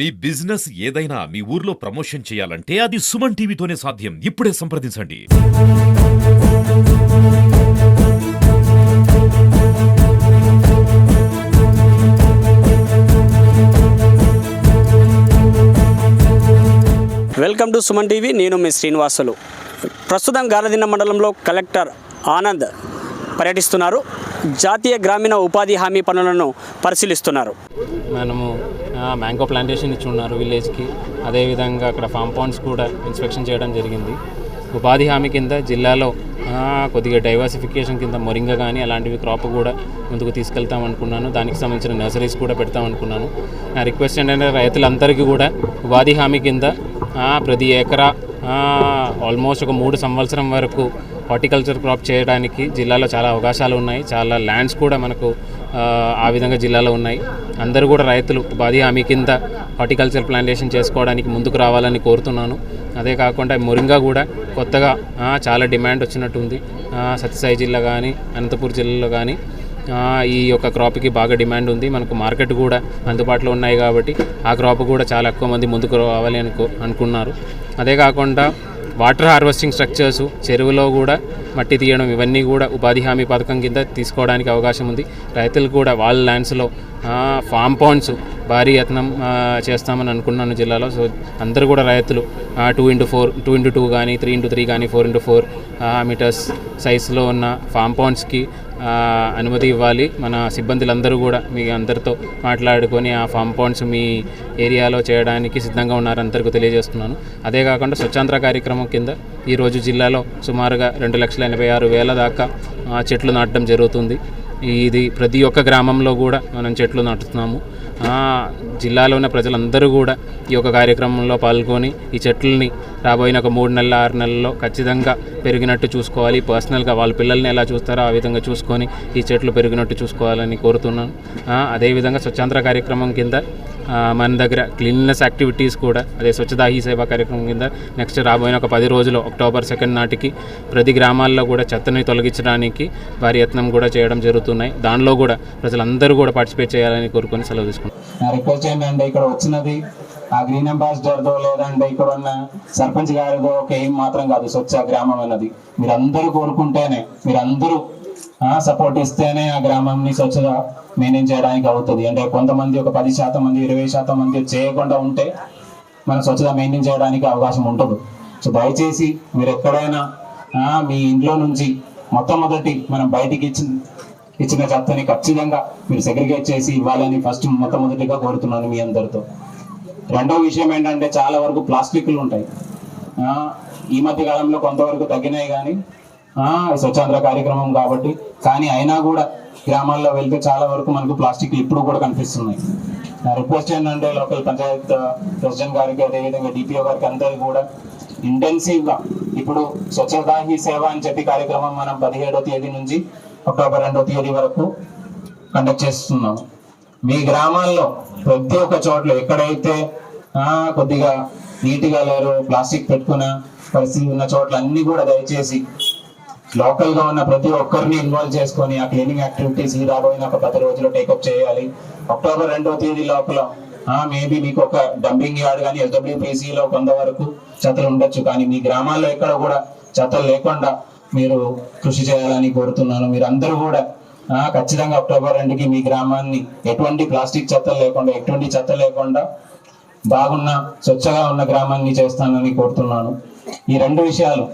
మీ business ఏదైనా మీ ఊర్లో promotion చేయాలంటే అది సుమన్ టీవీతోనే సాధ్యం. ఇప్పుడే సంప్రదించండి. Welcome to Suman TV. నేను మీ శ్రీనివాసులు. ప్రస్తుతం గారదిన్న మండలంలో కలెక్టర్ ఆనంద్ పర్యటిస్తున్నారు. జాతీయ గ్రామీణ ఉపాధి హామీ పనులను పరిశీలిస్తున్నారు. మనము మ్యాంగో ప్లాంటేషన్ ఇచ్చి ఉన్నారు విలేజ్కి అదేవిధంగా అక్కడ ఫామ్ పాండ్స్ కూడా ఇన్స్పెక్షన్ చేయడం జరిగింది. ఉపాధి హామీ కింద జిల్లాలో కొద్దిగా డైవర్సిఫికేషన్ కింద మొరింగ కానీ అలాంటివి క్రాప్ కూడా ముందుకు తీసుకెళ్తాం అనుకున్నాను. దానికి సంబంధించిన నర్సరీస్ కూడా పెడతాం అనుకున్నాను. నా రిక్వెస్ట్ ఏంటంటే రైతులందరికీ కూడా ఉపాధి హామీ కింద ప్రతి ఎకరా ఆల్మోస్ట్ ఒక మూడు సంవత్సరం వరకు హార్టికల్చర్ క్రాప్ చేయడానికి జిల్లాలో చాలా అవకాశాలు ఉన్నాయి. చాలా ల్యాండ్స్ కూడా మనకు ఆ, విధంగా జిల్లాలో ఉన్నాయి. అందరూ కూడా రైతులు ఉపాధి హామీ కింద హార్టికల్చర్ ప్లాంటేషన్ చేసుకోవడానికి ముందుకు రావాలని కోరుతున్నాను. అదే కాకుండా మొరింగా కూడా కొత్తగా చాలా డిమాండ్ వచ్చినట్టుంది సత్యసాయి జిల్లా కానీ అనంతపూర్ జిల్లాలో కానీ ఈ యొక్క క్రాప్కి బాగా డిమాండ్ ఉంది. మనకు మార్కెట్ కూడా అందుబాటులో ఉన్నాయి కాబట్టి ఆ క్రాప్ కూడా చాలా ఎక్కువ మంది ముందుకు రావాలి అనుకో అనుకున్నారు. అదే కాకుండా వాటర్ హార్వెస్టింగ్ స్ట్రక్చర్స్ చెరువులో కూడా మట్టి తీయడం ఇవన్నీ కూడా ఉపాధి హామీ పథకం కింద తీసుకోవడానికి అవకాశం ఉంది. రైతులు కూడా వాళ్ళ ల్యాండ్స్లో ఫామ్ పాండ్స్ భారీ యత్నం చేస్తామని అనుకున్నాను జిల్లాలో. సో అందరూ కూడా రైతులు two into four two into two కానీ త్రీ ఇంటూ త్రీ కానీ ఫోర్ ఇంటూ ఫోర్ మీటర్స్ సైజులో ఉన్న ఫామ్ పాండ్స్కి అనుమతి ఇవ్వాలి. మన సిబ్బందులందరూ కూడా మీ అందరితో మాట్లాడుకొని ఆ ఫామ్ పాండ్స్ మీ ఏరియాలో చేయడానికి సిద్ధంగా ఉన్నారందరికీ తెలియజేస్తున్నాను. అదే కాకుండా స్వచ్ఛాంధ్ర కార్యక్రమం కింద ఈరోజు జిల్లాలో సుమారుగా రెండు లక్షల ఎనభై ఆరు వేల దాకా చెట్లు నాటడం జరుగుతుంది. ఇది ప్రతి ఒక్క గ్రామంలో కూడా మనం చెట్లు నాటుతున్నాము. జిల్లాలో ఉన్న ప్రజలందరూ కూడా ఈ యొక్క కార్యక్రమంలో పాల్గొని ఈ చెట్లని రాబోయిన ఒక మూడు నెలల ఆరు నెలల్లో ఖచ్చితంగా పెరిగినట్టు చూసుకోవాలి. పర్సనల్గా వాళ్ళ పిల్లల్ని ఎలా చూస్తారో ఆ విధంగా చూసుకొని ఈ చెట్లు పెరిగినట్టు చూసుకోవాలని కోరుతున్నాను. అదేవిధంగా స్వచ్ఛాంధ్ర కార్యక్రమం కింద మన దగ్గర క్లీన్నెస్ యాక్టివిటీస్ కూడా అదే స్వచ్ఛతా హీ సేవా కార్యక్రమం కింద నెక్స్ట్ రాబోయిన ఒక పది రోజులు అక్టోబర్ సెకండ్ నాటికి ప్రతి గ్రామాల్లో కూడా చెత్తని తొలగించడానికి వారి యత్నం కూడా చేయడం జరుగుతున్నాయి. దానిలో కూడా ప్రజలందరూ కూడా పార్టిసిపేట్ చేయాలని కోరుకొని సెలవు తీసుకుంటాం రిక్వెస్ట్ ఏంటంటే ఇక్కడ వచ్చినది ఆ గ్రీన్ అంబాసిడర్తో లేదంటే ఇక్కడ ఉన్న సర్పంచ్ గారితో ఒక ఏం మాత్రం కాదు. స్వచ్ఛ గ్రామం అన్నది. మీరందరూ కోరుకుంటేనే మీరందరూ సపోర్ట్ ఇస్తేనే ఆ గ్రామంని స్వచ్ఛగా మెయింటైన్ చేయడానికి అవుతుంది. అంటే కొంతమంది ఒక పది శాతం మంది ఇరవై శాతం మంది చేయకుండా ఉంటే మనం స్వచ్ఛత మెయింటైన్ చేయడానికి అవకాశం ఉంటుంది. సో దయచేసి మీరు ఎక్కడైనా మీ ఇంట్లో నుంచి మొట్టమొదటి మనం బయటికి ఇచ్చిన ఇచ్చిన చెత్తని ఖచ్చితంగా మీరు సెగ్రిగేట్ చేసి ఇవ్వాలని ఫస్ట్ మొట్టమొదటిగా కోరుతున్నాను మీ అందరితో. రెండో విషయం ఏంటంటే చాలా వరకు ప్లాస్టిక్లు ఉంటాయి. ఈ మధ్య కాలంలో కొంతవరకు తగ్గినాయి కానీ ఆ, స్వచ్ఛాంధ్ర కార్యక్రమం కాబట్టి కానీ అయినా కూడా గ్రామాల్లో వెళ్తే చాలా వరకు మనకు ప్లాస్టిక్లు ఇప్పుడు కూడా కనిపిస్తున్నాయి. నా రిక్వెస్ట్ ఏంటంటే లోకల్ పంచాయత్ ప్రెసిడెంట్ గారికి అదేవిధంగా డిపిఓ గారికి అందరికీ కూడా ఇంటెన్సివ్గా ఇప్పుడు స్వచ్ఛతా హీ సేవ అని చెప్పి కార్యక్రమం మనం పదిహేడో తేదీ నుంచి అక్టోబర్ రెండో తేదీ వరకు కండక్ట్ చేస్తున్నాం మీ గ్రామాల్లో ప్రతి ఒక్క చోట్ల ఎక్కడైతే కొద్దిగా నీట్గా లేరు ప్లాస్టిక్ పెట్టుకున్న పరిస్థితి ఉన్న చోట్ల అన్ని కూడా దయచేసి లోకల్గా ఉన్న ప్రతి ఒక్కరిని ఇన్వాల్వ్ చేసుకొని ఆ క్లీనింగ్ యాక్టివిటీస్ ఈ రాబోయిన ఒక పది రోజులు టేకప్ చేయాలి. అక్టోబర్ రెండో తేదీ లోపల మేబీ మీకు ఒక డంపింగ్ యార్డ్ కానీ SWPC లో కొంతవరకు చెత్తలు ఉండొచ్చు. కానీ మీ గ్రామాల్లో ఎక్కడ కూడా చెత్తలు లేకుండా మీరు కృషి చేయాలని కోరుతున్నాను. మీరు అందరూ కూడా ఖచ్చితంగా అక్టోబర్ రెండుకి మీ గ్రామాన్ని ఎటువంటి ప్లాస్టిక్ చెత్త లేకుండా ఎటువంటి చెత్త లేకుండా బాగున్న స్వచ్ఛగా ఉన్న గ్రామాన్ని చేస్తానని కోరుతున్నాను. ఈ రెండు విషయాలు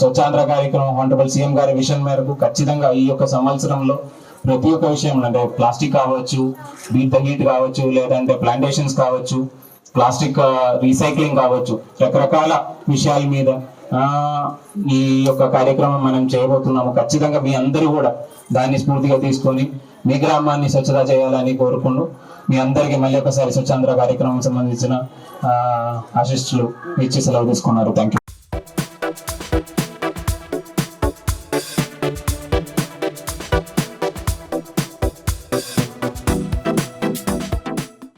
స్వచ్ఛాంధ్ర కార్యక్రమం హంటబుల్ సీఎం గారి విషయం మేరకు ఖచ్చితంగా ఈ యొక్క సంవత్సరంలో ప్రతి ఒక్క విషయం అంటే ప్లాస్టిక్ కావచ్చు బీట్ ద హీట్ కావచ్చు లేదంటే ప్లాంటేషన్స్ కావచ్చు ప్లాస్టిక్ రీసైక్లింగ్ కావచ్చు రకరకాల విషయాల మీద ఈ యొక్క కార్యక్రమం మనం చేయబోతున్నాము. ఖచ్చితంగా మీ అందరూ కూడా దాన్ని స్ఫూర్తిగా తీసుకొని మీ గ్రామాన్ని స్వచ్ఛత చేయాలని కోరుకుంటూ మీ అందరికీ మళ్ళీ ఒకసారి స్వచ్ఛాంధ్ర కార్యక్రమం సంబంధించిన ఆ, ఇచ్చి సెలవు తీసుకున్నారు. Thank you